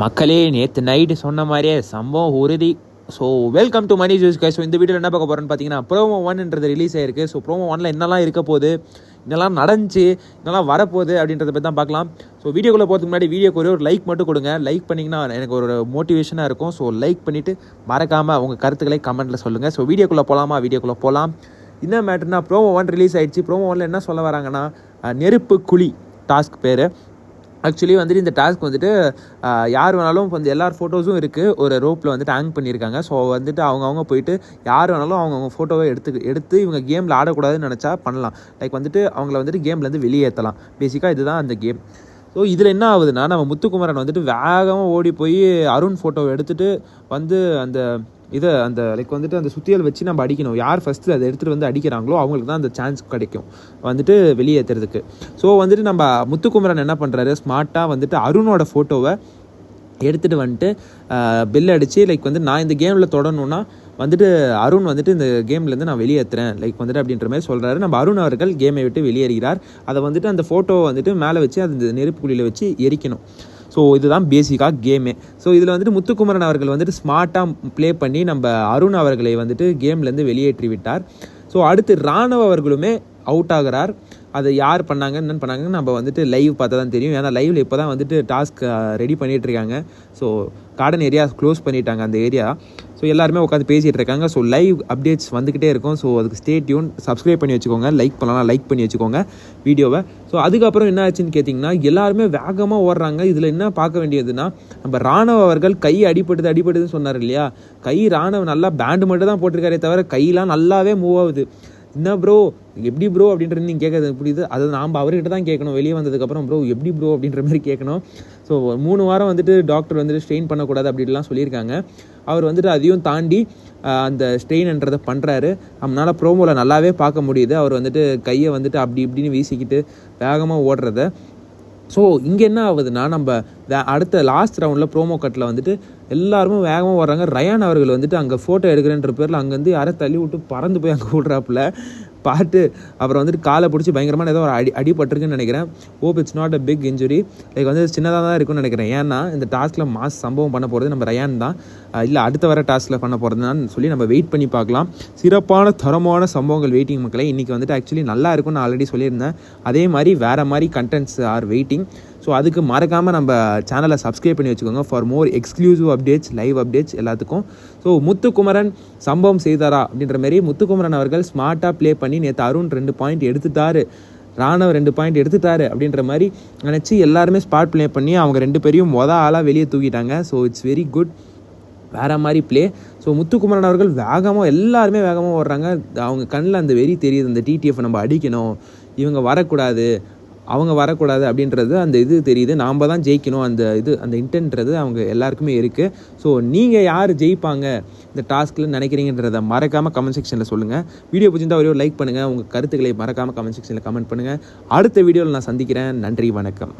மக்களே நேற்று நைட்டு சொன்ன மாதிரியே சம்பவம் உறுதி. So welcome to money juice guy so இந்த வீடியோவில் என்ன பார்க்க போகிறோன்னு பார்த்தீங்கன்னா ப்ரோமோ ஒன்ன்றது ரிலீஸ் ஆயிருக்கு. ஸோ ப்ரோமோ ஒனில் என்னெல்லாம் இருக்க போகுது என்னெல்லாம் நடந்துச்சு என்னெல்லாம் வரப்போகுது அப்படின்றத பற்றி தான் பார்க்கலாம். ஸோ வீடியோக்குள்ளே போகிறதுக்கு முன்னாடி வீடியோக்கு ஒரே ஒரு லைக் மட்டும் கொடுங்க. லைக் பண்ணிங்கன்னா எனக்கு ஒரு மோட்டிவேஷனாக இருக்கும். ஸோ லைக் பண்ணிவிட்டு மறக்காமல் உங்கள் கருத்துக்களை கமெண்ட்டில் சொல்லுங்கள் ஸோ வீடியோக்குள்ளே போகலாமா வீடியோக்குள்ளே போகலாம் என்ன மேட்டர்னா ப்ரோமோ ஒன் ரிலீஸ் ஆயிடுச்சு. ப்ரோமோ ஒனில் என்ன சொல்ல வராங்கன்னா நெருப்பு குழி டாஸ்க் பேர். ஆக்சுவலி வந்துட்டு இந்த டாஸ்க் வந்துட்டு யார் வேணாலும் வந்து எல்லார் ஃபோட்டோஸும் இருக்குது ஒரு ரோப்பில் வந்துட்டு ஹேங் பண்ணியிருக்காங்க. ஸோ வந்துட்டு அவங்கவுங்க போயிட்டு யார் வேணாலும் அவங்கவுங்க ஃபோட்டோவை எடுத்து எடுத்து இவங்க கேமில் ஆடக்கூடாதுன்னு நினச்சா பண்ணலாம். லைக் வந்துட்டு அவங்கள வந்துட்டு கேம்லேருந்து வெளியேற்றலாம் பேசிக்காக இதுதான் அந்த கேம் ஸோ இதில் என்ன ஆகுதுன்னா நம்ம முத்துக்குமரன் வந்துட்டு வேகமாக ஓடி போய் அருண் ஃபோட்டோவை எடுத்துகிட்டு வந்து அந்த இதை அந்த லைக் வந்துட்டு அந்த சுத்தியல் வச்சு நம்ம அடிக்கணும். யார் ஃபஸ்ட்டு அதை எடுத்துகிட்டு வந்து அடிக்கிறாங்களோ அவங்களுக்கு தான் அந்த சான்ஸ் கிடைக்கும். வந்துட்டு வெளியேற்றுறதுக்கு ஸோ வந்துட்டு நம்ம முத்துக்குமரன் என்ன பண்ணுறாரு ஸ்மார்ட்டாக வந்துட்டு அருணோட ஃபோட்டோவை எடுத்துகிட்டு வந்துட்டு பில் அடித்து லைக் வந்து நான் இந்த கேமில் தொடணுன்னா வந்துட்டு அருண் வந்துட்டு இந்த கேம்லேருந்து நான் வெளியேற்றுறேன் லைக் வந்துட்டு அப்படின்ற மாதிரி சொல்கிறாரு நம்ம அருண் அவர்கள் கேமை விட்டு வெளியேறுகிறார். அதை வந்துட்டு அந்த ஃபோட்டோவை வந்துட்டு மேலே வச்சு அந்த நெருப்பு குழியில் வச்சு எரிக்கணும். ஸோ இதுதான் பேசிக்காக கேமே ஸோ இதில் வந்துட்டு முத்துக்குமரன் அவர்கள் வந்துட்டு ஸ்மார்ட்டாக ப்ளே பண்ணி நம்ம அருண் அவர்களை வந்துட்டு கேம்லேருந்து வெளியேற்றி விட்டார். ஸோ அடுத்து ராணவ அவர்களுமே அவுட் ஆகிறார். அதை யார் பண்ணாங்க என்னென்னு பண்ணாங்கன்னு நம்ம வந்துட்டு லைவ் பார்த்தா தான் தெரியும். ஏன்னா லைவில் இப்போ தான் வந்துட்டு டாஸ்க் ரெடி பண்ணிகிட்ருக்காங்க இருக்காங்க ஸோ கார்டன் ஏரியா க்ளோஸ் பண்ணிட்டாங்க அந்த ஏரியா ஸோ எல்லாருமே உட்காந்து பேசிகிட்டு இருக்காங்க ஸோ லைவ் அப்டேட்ஸ் வந்துக்கிட்டே இருக்கும். ஸோ அதுக்கு ஸ்டே டியூன் சப்ஸ்கிரைப் பண்ணி வச்சுக்கோங்க. லைக் பண்ணலாம் லைக் பண்ணி வச்சுக்கோங்க வீடியோவை. ஸோ அதுக்கப்புறம் என்ன ஆச்சுன்னு கேட்டிங்கன்னா எல்லாருமே வேகமாக ஓடுறாங்க. இதில் என்ன பார்க்க வேண்டியதுன்னா நம்ம ராணுவ அவர்கள் கை அடிபடுது அடிபடுதுன்னு சொன்னார் இல்லையா? கை ராணுவ நல்லா பேண்டு மட்டும் தான் போட்டிருக்காரே தவிர கையெல்லாம் நல்லாவே மூவ் ஆகுது. என்ன ப்ரோ எப்படி ப்ரோ அப்படின்றது நீங்கள் கேட்கறது புரியுது. அது நாம் அவர்கிட்ட தான் கேட்கணும். வெளியே வந்ததுக்கப்புறம் ப்ரோ எப்படி ப்ரோ அப்படின்ற மாதிரி கேட்கணும். ஸோ மூணு வாரம் வந்துட்டு டாக்டர் வந்துட்டு ஸ்ட்ரெயின் பண்ணக்கூடாது அப்படின்லாம் சொல்லியிருக்காங்க. அவர் வந்துட்டு அதையும் தாண்டி அந்த ஸ்ட்ரெயின்ன்றதை பண்ணுறாரு நம்மளால் ப்ரோமோவில் நல்லாவே பார்க்க முடியுது. அவர் வந்துட்டு கையை வந்துட்டு அப்படி இப்படின்னு வீசிக்கிட்டு வேகமாக ஓடுறத. ஸோ இங்கே என்ன ஆகுதுன்னா நம்ம அடுத்த லாஸ்ட் ரவுண்டில் ப்ரோமோ கட்டில் வந்துட்டு எல்லாருமே வேகமாக வர்றாங்க. ரயான் அவர்கள் வந்துட்டு அங்கே ஃபோட்டோ எடுக்கிறேன்ற பேரில் அங்கேருந்து யாரை தள்ளி விட்டு பறந்து போய் அங்கே விட்றாப்புல பார்த்து அப்புறம் வந்துட்டு காலை பிடிச்சி பயங்கரமான ஏதோ ஒரு அடி அடிபட்டிருக்குன்னு நினைக்கிறேன். ஓப் it's not a big injury like வந்து சின்னதாக தான் இருக்கும்னு நினைக்கிறேன். ஏன்னா இந்த டாஸ்கில் மாஸ் சம்பவம் பண்ண போகிறது நம்ம ரயான் தான். இல்லை அடுத்த வர டாஸ்கில் பண்ண போகிறதுனான்னு சொல்லி நம்ம வெயிட் பண்ணி பார்க்கலாம். சிறப்பான தரமான சம்பவங்கள் வெயிட்டிங் மக்களை இன்றைக்கி வந்துட்டு ஆக்சுவலி நல்லா இருக்கும்னு ஆல்ரெடி சொல்லியிருந்தேன். அதே மாதிரி வேறு மாதிரி கண்டென்ட்ஸ் ஆர் வெயிட்டிங் ஸோ அதுக்கு மறக்காமல் நம்ம சேனலை சப்ஸ்கிரைப் பண்ணி வச்சுக்கோங்க for more exclusive updates live updates எல்லாத்துக்கும். ஸோ முத்துக்குமரன் சம்பவம் செய்தாரா அப்படின்ற மாதிரி முத்துக்குமரன் அவர்கள் ஸ்மார்ட்டாக ப்ளே பண்ணி நேற்று அருண் ரெண்டு பாயிண்ட் எடுத்துட்டாரு. ராணவ் ரெண்டு பாயிண்ட் எடுத்துட்டாரு அப்படின்ற மாதிரி நினச்சி எல்லாருமே ஸ்பாட் ப்ளே பண்ணி அவங்க ரெண்டு பேரையும் மொத ஆளாக வெளியே தூக்கிட்டாங்க. ஸோ இட்ஸ் வெரி குட் வேற மாதிரி ப்ளே ஸோ முத்துக்குமரன் அவர்கள் வேகமாக எல்லாருமே வேகமாக ஓடுறாங்க. அவங்க கண்ணில் அந்த வெறி தெரியுது. அந்த டிடிஎஃப் நம்ம அடிக்கணும். இவங்க வரக்கூடாது. அவங்க வரக்கூடாது அப்படின்றது அந்த இது தெரியுது. நாம் தான் ஜெயிக்கணும். அந்த இது அந்த இன்டென்ட்றது அவங்க எல்லாருக்குமே இருக்குது ஸோ நீங்கள் யார் ஜெயிப்பாங்க? இந்த டாஸ்கில் நினைக்கிறீங்கன்றதை மறக்காமல் கமெண்ட் செக்ஷனில் சொல்லுங்கள் வீடியோ பிடிச்சிருந்தா ஒரே லைக் பண்ணுங்கள் உங்கள் கருத்துக்களை மறக்காமல் கமெண்ட் செக்ஷனில் கமெண்ட் பண்ணுங்கள் அடுத்த வீடியோவில் நான் சந்திக்கிறேன். நன்றி வணக்கம்.